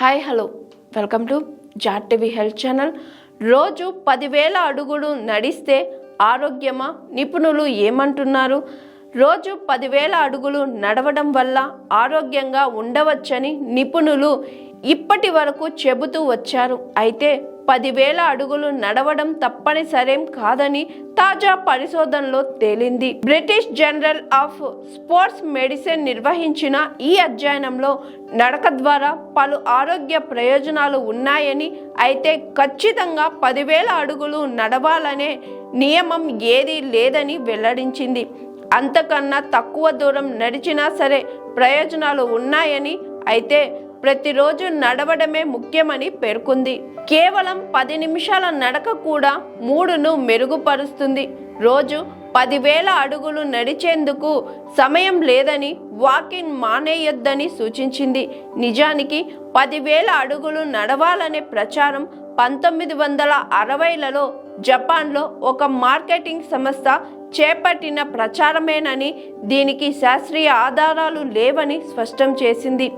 Hi hello welcome to Jat TV health channel రోజు పదివేల అడుగులు నడిస్తే ఆరోగ్యమా? నిపుణులు ఏమంటున్నారు? రోజు పదివేల అడుగులు నడవడం వల్ల ఆరోగ్యంగా ఉండవచ్చని నిపుణులు ఇప్పటి వరకు చెబుతూ వచ్చారు. అయితే పదివేల అడుగులు నడవడం తప్పనిసరేం కాదని తాజా పరిశోధనలో తేలింది. British journal of sports medicine నిర్వహించిన ఈ అధ్యయనంలో నడక ద్వారా పలు ఆరోగ్య ప్రయోజనాలు ఉన్నాయని అయితే ఖచ్చితంగా పదివేల అడుగులు నడవాలనే నియమం ఏదీ లేదని వెల్లడించింది. అంతకన్నా తక్కువ దూరం నడిచినా సరే ప్రయోజనాలు ఉన్నాయని అయితే ప్రతిరోజు నడవడమే ముఖ్యమని పేర్కొంది. కేవలం పది నిమిషాల నడక కూడా మూడును మెరుగుపరుస్తుంది. రోజు పదివేల అడుగులు నడిచేందుకు సమయం లేదని వాకింగ్ మానేయొద్దని సూచించింది. నిజానికి పదివేల అడుగులు నడవాలనే ప్రచారం పంతొమ్మిది వందల అరవైలలో జపాన్లో ఒక మార్కెటింగ్ సంస్థ చేపట్టిన ప్రచారమేనని దీనికి శాస్త్రీయ ఆధారాలు లేవని స్పష్టం చేసింది.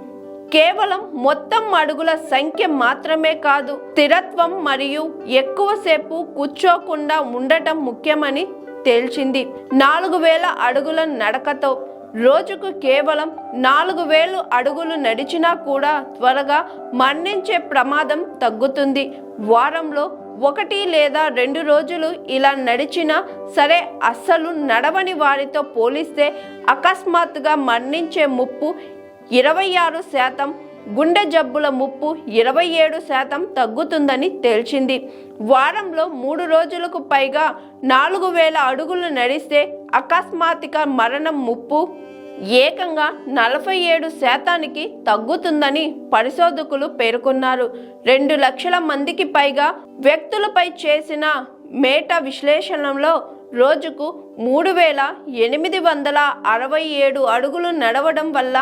కేవలం మొత్తం అడుగుల సంఖ్య మాత్రమే కాదు స్థిరత్వం మరియు ఎక్కువసేపు కూర్చోకుండా ఉండటం ముఖ్యమని తేల్చింది. నాలుగు వేల అడుగుల నడకతో రోజుకు కేవలం నాలుగు వేలు అడుగులు నడిచినా కూడా త్వరగా మరణించే ప్రమాదం తగ్గుతుంది. వారంలో ఒకటి లేదా రెండు రోజులు ఇలా నడిచినా సరే అస్సలు నడవని వారితో పోలిస్తే అకస్మాత్తుగా మరణించే ముప్పు ఇరవై ఆరు శాతం గుండె జబ్బుల ముప్పు ఇరవై ఏడు శాతం తగ్గుతుందని తేల్చింది. వారంలో మూడు రోజులకు పైగా నాలుగు వేల అడుగులు నడిస్తే అకస్మాత్తిక మరణం ముప్పు ఏకంగా నలభై ఏడు శాతానికి తగ్గుతుందని పరిశోధకులు పేర్కొన్నారు. రెండు లక్షల మందికి పైగా వ్యక్తులపై చేసిన మేటా విశ్లేషణలో రోజుకు మూడు వేల ఎనిమిది వందల అరవై ఏడు అడుగులు నడవడం వల్ల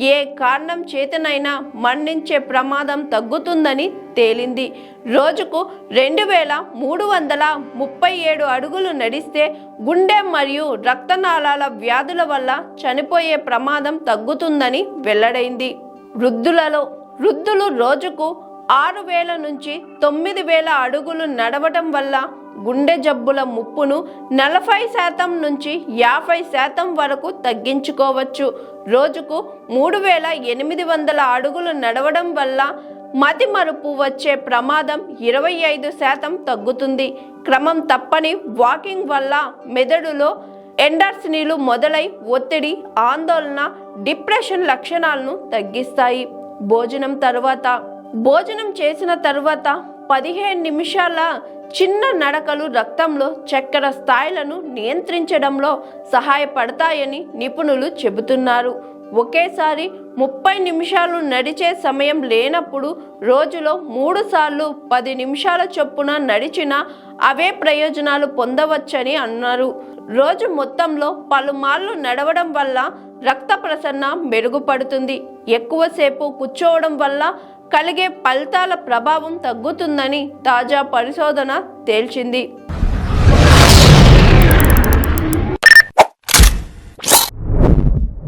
ఏ కారణం చేతనైనా మరణించే ప్రమాదం తగ్గుతుందని తేలింది. రోజుకు రెండు వేల మూడు వందల ముప్పై ఏడు అడుగులు నడిస్తే గుండె మరియు రక్తనాళాల వ్యాధుల వల్ల చనిపోయే ప్రమాదం తగ్గుతుందని వెల్లడైంది. వృద్ధులలో వృద్ధులు రోజుకు ఆరు వేల నుంచి తొమ్మిది వేల అడుగులు నడవటం వల్ల గుండె జబ్బుల ముప్పును నలభై శాతం నుంచి యాభై శాతం వరకు తగ్గించుకోవచ్చు. రోజుకు మూడు వేల ఎనిమిది వందల అడుగులు నడవడం వల్ల మతి మరుపు వచ్చే ప్రమాదం ఇరవై ఐదు శాతం తగ్గుతుంది. క్రమం తప్పని వాకింగ్ వల్ల మెదడులో ఎండర్సినీలు మొదలై ఒత్తిడి ఆందోళన డిప్రెషన్ లక్షణాలను తగ్గిస్తాయి. భోజనం తర్వాత. భోజనం చేసిన తర్వాత పదిహేను నిమిషాల చిన్న నడకలు రక్తంలో చక్కెర స్థాయిలను నియంత్రించడంలో సహాయపడతాయని నిపుణులు చెబుతున్నారు. ఒకేసారి ముప్పై నిమిషాలు నడిచే సమయం లేనప్పుడు రోజులో మూడు సార్లు పది నిమిషాల చొప్పున నడిచిన అవే ప్రయోజనాలు పొందవచ్చని అన్నారు. రోజు మొత్తంలో పలుమార్లు నడవడం వల్ల రక్త ప్రసరణ మెరుగుపడుతుంది. ఎక్కువసేపు కూర్చోవడం వల్ల కలిగే ఫలితాల ప్రభావం తగ్గుతుందని తాజా పరిశోధన తేల్చింది.